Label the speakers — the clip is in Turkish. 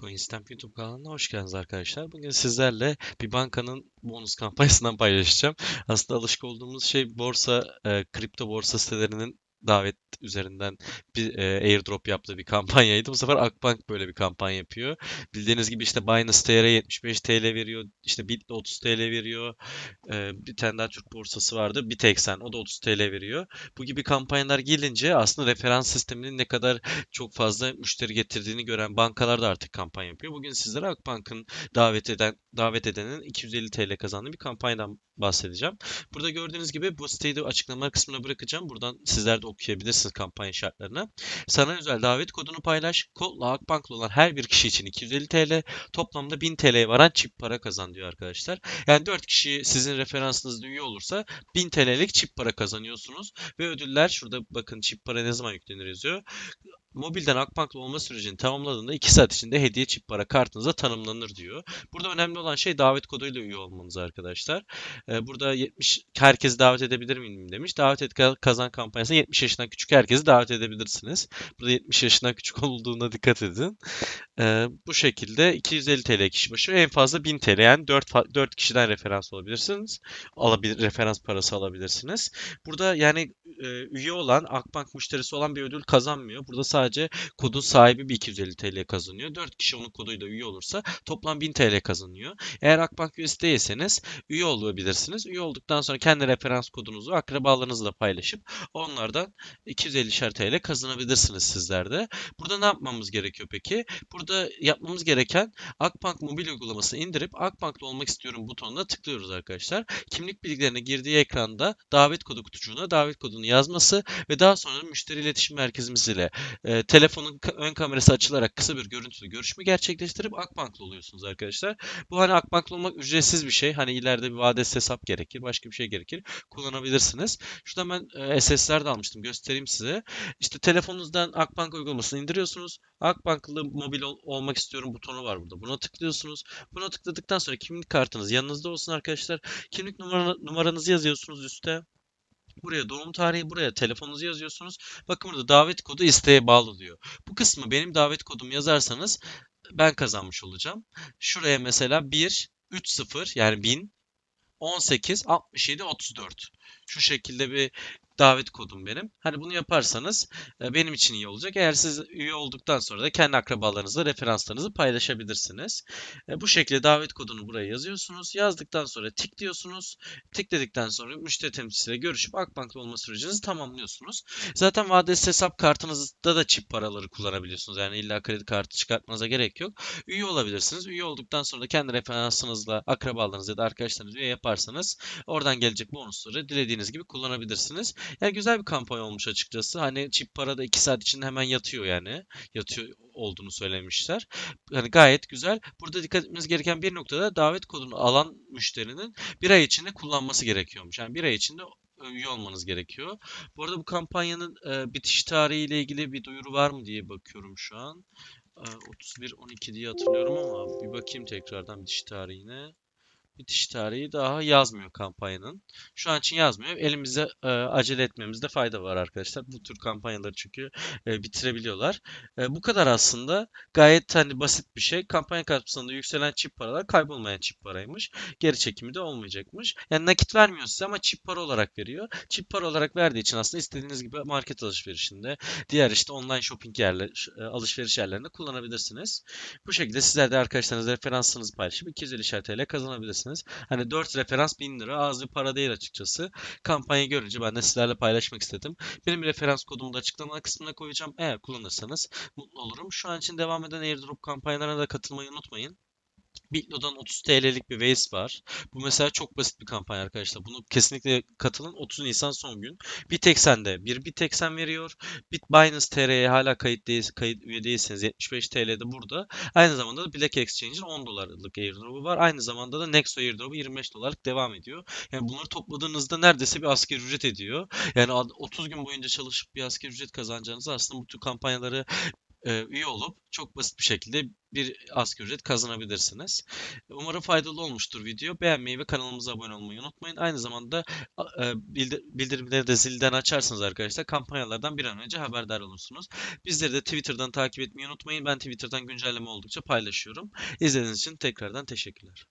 Speaker 1: Coinstamp YouTube kanalına hoş geldiniz arkadaşlar. Bugün sizlerle bir bankanın bonus kampanyasından paylaşacağım. Aslında alışık olduğumuz şey borsa, e, kripto borsa sitelerinin davet üzerinden bir e, airdrop yaptığı bir kampanyaydı. Bu sefer Akbank böyle bir kampanya yapıyor. Bildiğiniz gibi işte Binance TR 75 TL veriyor, işte Bitly 30 TL veriyor. E, bir tane daha Türk borsası vardı, Bitexen o da 30 TL veriyor. Bu gibi kampanyalar gelince aslında referans sisteminin ne kadar çok fazla müşteri getirdiğini gören bankalar da artık kampanya yapıyor. Bugün sizlere Akbank'ın davet eden davet edenin 250 TL kazandığı bir kampanyadan bahsedeceğim. Burada gördüğünüz gibi bu siteyi de açıklamalar kısmına bırakacağım. Buradan sizler de okuyabilirsiniz kampanya şartlarını. Sana özel davet kodunu paylaş. Kodla Akbank'la olan her bir kişi için 250 TL, toplamda 1000 TL'ye varan çip para kazan diyor arkadaşlar. Yani 4 kişi sizin referansınızda üye olursa 1000 TL'lik çip para kazanıyorsunuz. Ve ödüller şurada bakın çip para ne zaman yüklenir yazıyor. Mobilden Akbank'la olma sürecini tamamladığında 2 saat içinde hediye çip para kartınıza tanımlanır diyor. Burada önemli olan şey davet koduyla üye olmanız arkadaşlar. Ee, burada 70 herkesi davet edebilir miyim demiş. Davet et kazan kampanyasında 70 yaşından küçük herkesi davet edebilirsiniz. Burada 70 yaşından küçük olduğuna dikkat edin. Ee, bu şekilde 250 TL kişi başı en fazla 1000 TL yani 4, 4 kişiden referans alabilirsiniz. Alabilir, referans parası alabilirsiniz. Burada yani e, üye olan Akbank müşterisi olan bir ödül kazanmıyor. Burada sadece kodun sahibi bir 250 TL kazanıyor. 4 kişi onun koduyla üye olursa toplam 1000 TL kazanıyor. Eğer Akbank üyesi değilseniz üye olabilirsiniz. Üye olduktan sonra kendi referans kodunuzu akrabalarınızla paylaşıp onlardan 250'şer TL kazanabilirsiniz sizler de. Burada ne yapmamız gerekiyor peki? Burada yapmamız gereken Akbank mobil uygulamasını indirip Akbank'ta olmak istiyorum butonuna tıklıyoruz arkadaşlar. Kimlik bilgilerini girdiği ekranda davet kodu kutucuğuna davet kodunu yazması ve daha sonra müşteri iletişim merkezimiz ile e, telefonun ön kamerası açılarak kısa bir görüntülü görüşme gerçekleştirip Akbank'lı oluyorsunuz arkadaşlar. Bu hani Akbank'lı olmak ücretsiz bir şey. Hani ileride bir vadesiz hesap gerekir, başka bir şey gerekir. Kullanabilirsiniz. Şuradan ben e, SS'ler de almıştım. Göstereyim size. İşte telefonunuzdan Akbank uygulamasını indiriyorsunuz. Akbank'lı mobil ol- olmak istiyorum butonu var burada. Buna tıklıyorsunuz. Buna tıkladıktan sonra kimlik kartınız yanınızda olsun arkadaşlar. Kimlik numara, numaranızı yazıyorsunuz üstte. Buraya doğum tarihi, buraya telefonunuzu yazıyorsunuz. Bakın burada davet kodu isteğe bağlı diyor. Bu kısmı benim davet kodumu yazarsanız ben kazanmış olacağım. Şuraya mesela 1, 3, 0 yani 1000, 18, 67, 34. Şu şekilde bir davet kodum benim. Hani bunu yaparsanız e, benim için iyi olacak. Eğer siz üye olduktan sonra da kendi akrabalarınızla referanslarınızı paylaşabilirsiniz. E, bu şekilde davet kodunu buraya yazıyorsunuz. Yazdıktan sonra tıklıyorsunuz. Tıkladıktan sonra müşteri temsilcisiyle görüşüp Akbank'ta olma sürecinizi tamamlıyorsunuz. Zaten vadesiz hesap kartınızda da çip paraları kullanabiliyorsunuz. Yani illa kredi kartı çıkartmanıza gerek yok. Üye olabilirsiniz. Üye olduktan sonra da kendi referansınızla akrabalarınız ya da arkadaşlarınız üye yaparsanız oradan gelecek bonusları dilediğiniz gibi kullanabilirsiniz. Yani güzel bir kampanya olmuş açıkçası. Hani çip para da 2 saat içinde hemen yatıyor yani. Yatıyor olduğunu söylemişler. Hani gayet güzel. Burada dikkat etmeniz gereken bir noktada davet kodunu alan müşterinin bir ay içinde kullanması gerekiyormuş. Yani bir ay içinde üye olmanız gerekiyor. Bu arada bu kampanyanın e, bitiş tarihiyle ilgili bir duyuru var mı diye bakıyorum şu an. E, 31-12 diye hatırlıyorum ama bir bakayım tekrardan bitiş tarihine. Bitiş tarihi daha yazmıyor kampanyanın. Şu an için yazmıyor. Elimize e, acele etmemizde fayda var arkadaşlar. Bu tür kampanyaları çünkü e, bitirebiliyorlar. E, bu kadar aslında. Gayet hani basit bir şey. Kampanya kapsamında yükselen çip paralar kaybolmayan çip paraymış. Geri çekimi de olmayacakmış. Yani nakit vermiyor size ama çip para olarak veriyor. Çip para olarak verdiği için aslında istediğiniz gibi market alışverişinde, diğer işte online shopping yerler, e, alışveriş yerlerinde kullanabilirsiniz. Bu şekilde sizler de arkadaşlarınızla referansınızı paylaşıp 250 TL kazanabilirsiniz. Hani 4 referans 1000 lira az bir para değil açıkçası. Kampanyayı görünce ben de sizlerle paylaşmak istedim. Benim referans kodumu da açıklama kısmına koyacağım. Eğer kullanırsanız mutlu olurum. Şu an için devam eden airdrop kampanyalarına da katılmayı unutmayın. Bitlo'dan 30 TL'lik bir Waze var. Bu mesela çok basit bir kampanya arkadaşlar. Bunu kesinlikle katılın. 30 Nisan son gün. Bitexen'de bir Bitexen veriyor. Bit Binance TR'ye hala kayıt, değil, kayıt üye değilseniz 75 TL'de burada. Aynı zamanda da Black Exchange'in 10 dolarlık airdrop'u var. Aynı zamanda da Nexo airdrop'u 25 dolarlık devam ediyor. Yani bunları topladığınızda neredeyse bir asgari ücret ediyor. Yani 30 gün boyunca çalışıp bir asgari ücret kazanacağınız aslında bu tür kampanyaları e, üye olup çok basit bir şekilde bir asgari ücret kazanabilirsiniz. Umarım faydalı olmuştur video. Beğenmeyi ve kanalımıza abone olmayı unutmayın. Aynı zamanda e, bildir- bildirimleri de zilden açarsanız arkadaşlar kampanyalardan bir an önce haberdar olursunuz. Bizleri de Twitter'dan takip etmeyi unutmayın. Ben Twitter'dan güncelleme oldukça paylaşıyorum. İzlediğiniz için tekrardan teşekkürler.